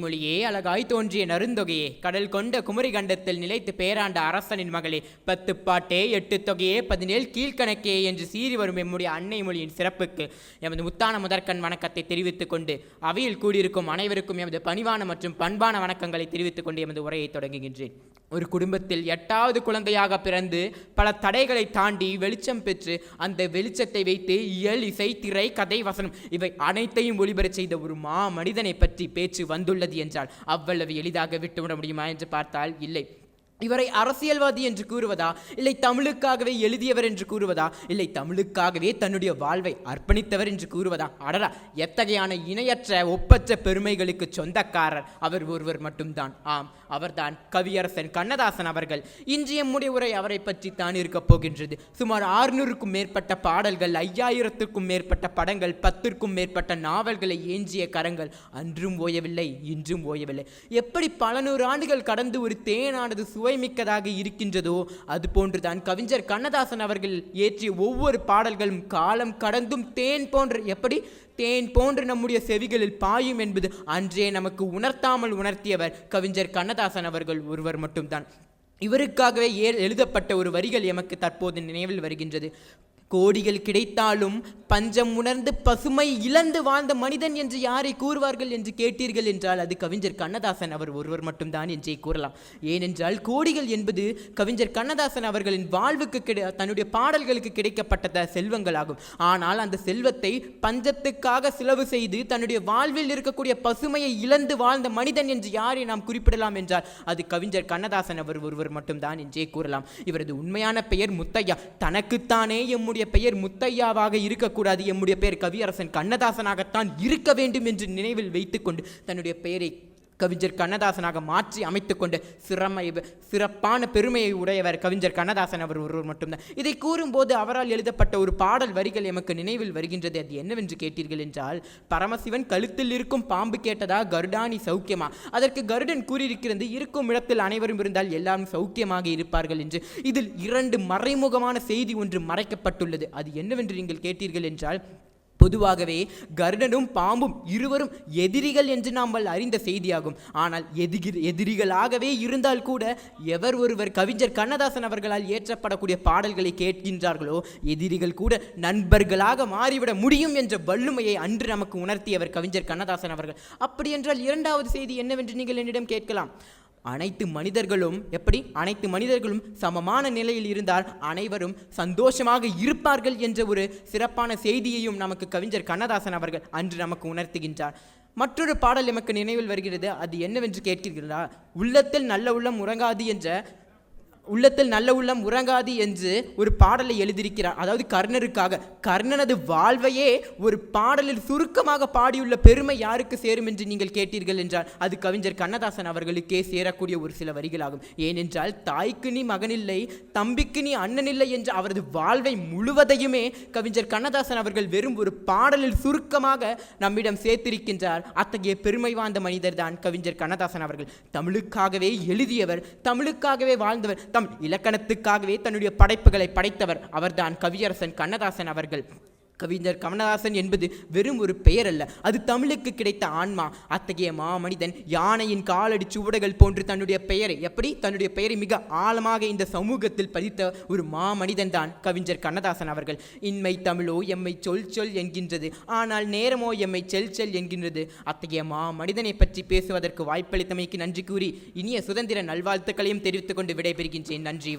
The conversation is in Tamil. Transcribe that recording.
மொழியே அழகாய் தோன்றிய நருந்தொகையே. கடல் கொண்ட குமரி கண்டத்தில் நிலைத்து பேராண்ட அரசனின் மகளே பத்து பாட்டே எட்டு தொகையே பதினேழு கீழ்கணக்கே என்று சீறி வரும் எம்முடைய அன்னை மொழியின் சிறப்புக்கு எமது முத்தான முதற்கண் வணக்கத்தை தெரிவித்துக் கொண்டு அவையில் கூடியிருக்கும் அனைவருக்கும் எமது பணிவான மற்றும் பண்பான வணக்கங்களை தெரிவித்துக் கொண்டு எமது உரையை தொடங்குகின்றேன். ஒரு குடும்பத்தில் எட்டாவது குழந்தையாக பிறந்து பல தடைகளை தாண்டி வெளிச்சம் பெற்று அந்த வெளிச்சத்தை வைத்து இயல் இசை திரை கதை வசனம் இவை அனைத்தையும் ஒளிபரச் செய்த ஒரு மா மனிதனை பற்றி பேச்சு வந்துள்ளது என்றால் அவ்வளவு எளிதாக விட்டுவிட முடியுமா என்று பார்த்தால் இல்லை. இவரை அரசியல்வாதி என்று கூறுவதா? இல்லை தமிழுக்காகவே எழுதியவர் என்று கூறுவதா? இல்லை தமிழுக்காகவே தன்னுடைய வாழ்வை அர்ப்பணித்தவர் என்று கூறுவதா? அடரா எத்தகையான இணையற்ற ஒப்பற்ற பெருமைகளுக்கு சொந்தக்காரர் அவர் ஒருவர் மட்டும்தான். ஆம் அவர்தான் கவியரசன் கண்ணதாசன் அவர்கள். இன்றைய முடிவுரை உரை அவரை பற்றி தான் இருக்கப் போகின்றது. சுமார் ஆறுநூறுக்கும் மேற்பட்ட பாடல்கள் ஐயாயிரத்துக்கும் மேற்பட்ட படங்கள் பத்திற்கும் மேற்பட்ட நாவல்களை ஏஞ்சிய கரங்கள் அன்றும் ஓயவில்லை இன்றும் ஓயவில்லை. எப்படி பல நூறு ஆண்டுகள் கடந்து ஒரு தேனானது சுவைமிக்கதாக இருக்கின்றதோ அது போன்றுதான் கவிஞர் கண்ணதாசன் அவர்கள் ஏற்றிய ஒவ்வொரு பாடல்களும் காலம் கடந்தும் தேன் போன்ற எப்படி? தேன் போன்று நம்முடைய செவிகளில் பாயும் என்பது அன்றே நமக்கு உணர்த்தாமல் உணர்த்தியவர் கவிஞர் கண்ணதாசன் அவர்கள் ஒருவர் மட்டும்தான். இவருக்காகவே ஏ எழுதப்பட்ட ஒரு வரிகள் எமக்கு தற்போது நினைவில் வருகின்றது. கோடிகள் கிடைத்தாலும் பஞ்சம் உணர்ந்து பசுமை இழந்து வாழ்ந்த மனிதன் என்று யாரை கூறுவார்கள் என்று கேட்டீர்கள் என்றால் அது கவிஞர் கண்ணதாசன் அவர் ஒருவர் மட்டும்தான் என்றே கூறலாம். ஏனென்றால் கோடிகள் என்பது கவிஞர் கண்ணதாசன் அவர்களின் வாழ்வுக்கு கிடை தன்னுடைய பாடல்களுக்கு கிடைக்கப்பட்ட செல்வங்களாகும் ஆனால் அந்த செல்வத்தை பஞ்சத்துக்காக செலவு செய்து தன்னுடைய வாழ்வில் இருக்கக்கூடிய பசுமையை இழந்து வாழ்ந்த மனிதன் என்று யாரை நாம் குறிப்பிடலாம் என்றால் அது கவிஞர் கண்ணதாசன் அவர் ஒருவர் மட்டும்தான் என்றே கூறலாம். இவரது உண்மையான பெயர் முத்தையா. தனக்குத்தானே எம்முடைய பெயர் முத்தையாவாக இருக்கக்கூடாது. என்னுடைய பெயர் கவியரசன் கண்ணதாசனாகத்தான் இருக்க வேண்டும் என்று நினைவில் வைத்துக்கொண்டு தன்னுடைய பெயரை கவிஞர் கண்ணதாசனாக மாற்றி அமைத்துக்கொண்டு சிறமை சிறப்பான பெருமையை உடையவர் கவிஞர் கண்ணதாசன் அவர் ஒருவர் மட்டும்தான். இதை கூறும்போது அவரால் எழுதப்பட்ட ஒரு பாடல் வரிகள் எமக்கு நினைவில் வருகின்றது. அது என்னவென்று கேட்டீர்கள் என்றால் பரமசிவன் கழுத்தில் இருக்கும் பாம்பு கேட்டதா கருடானி சௌக்கியமா? அதற்கு கருடன் கூறியிருக்கிறது இருக்கும் இடத்தில் அனைவரும் இருந்தால் எல்லாரும் சௌக்கியமாக இருப்பார்கள் என்று. இதில் இரண்டு மறைமுகமான செய்தி ஒன்று மறைக்கப்பட்டுள்ளது. அது என்னவென்று நீங்கள் கேட்டீர்கள் என்றால் பொதுவாகவே கருடனும் பாம்பும் இருவரும் எதிரிகள் என்று நாம் அறிந்த செய்தியாகும். ஆனால் எதிரி எதிரிகளாகவே இருந்தால் கூட எவர் ஒருவர் கவிஞர் கண்ணதாசன் அவர்களால் ஏற்றப்படக்கூடிய பாடல்களை கேட்கின்றார்களோ எதிரிகள் கூட நண்பர்களாக மாறிவிட முடியும் என்ற வல்லுமையை அன்று நமக்கு உணர்த்தியவர் கவிஞர் கண்ணதாசன் அவர்கள். அப்படி என்றால் இரண்டாவது செய்தி என்னவென்று நீங்கள் என்னிடம் கேட்கலாம். அனைத்து மனிதர்களும் எப்படி? அனைத்து மனிதர்களும் சமமான நிலையில் இருந்தால் அனைவரும் சந்தோஷமாக இருப்பார்கள் என்ற ஒரு சிறப்பான செய்தியையும் நமக்கு கவிஞர் கண்ணதாசன் அவர்கள் அன்று நமக்கு உணர்த்துகின்றார். மற்றொரு பாடல் எமக்கு நினைவில் வருகிறது. அது என்னவென்று கேட்கிறீர்களா உள்ளத்தில் நல்ல உள்ளம் உறங்காது என்ற உள்ளத்தில் நல்ல உள்ளம் உறங்காது என்று ஒரு பாடலை எழுதியிருக்கிறார். அதாவது கர்ணருக்காக. கர்ணனது வாழ்வையே ஒரு பாடலில் சுருக்கமாக பாடியுள்ள பெருமை யாருக்கு சேரும் என்று நீங்கள் கேட்டீர்கள் என்றால் அது கவிஞர் கண்ணதாசன் அவர்களுக்கே சேரக்கூடிய ஒரு சில வரிகளாகும். ஏனென்றால் தாய்க்கு நீ மகனில்லை தம்பிக்கு நீ அண்ணனில்லை என்று அவரது வாழ்வை முழுவதையுமே கவிஞர் கண்ணதாசன் அவர்கள் வெறும் ஒரு பாடலில் சுருக்கமாக நம்மிடம் சேர்த்திருக்கின்றார். அத்தகைய பெருமை வாய்ந்த மனிதர் தான் கவிஞர் கண்ணதாசன் அவர்கள். தமிழுக்காகவே எழுதியவர் தமிழுக்காகவே வாழ்ந்தவர் இலக்கணத்துக்காகவே தன்னுடைய படைப்புகளை படைத்தவர். அவர்தான் கவியரசன் கண்ணதாசன் அவர்கள். கவிஞர் கமலஹாசன் என்பது வெறும் ஒரு பெயர் அல்ல அது தமிழுக்கு கிடைத்த ஆன்மா. அத்தகைய மாமனிதன் யானையின் காலடி சுவடுகள் போன்று தன்னுடைய பெயரை எப்படி? தன்னுடைய பெயரை மிக ஆழமாக இந்த சமூகத்தில் பதித்த ஒரு மாமனிதன் தான் கவிஞர் கண்ணதாசன் அவர்கள். இன்மை தமிழோ எம்மை சொல் சொல் என்கின்றது. ஆனால் நேரமோ எம்மை செல் செல் என்கின்றது. அத்தகைய மாமனிதனை பற்றி பேசுவதற்கு வாய்ப்பளித்தமைக்கு நன்றி கூறி இனிய சுதந்திர நல்வாழ்த்துக்களையும் தெரிவித்துக் கொண்டு விடைபெறுகின்றேன். நன்றி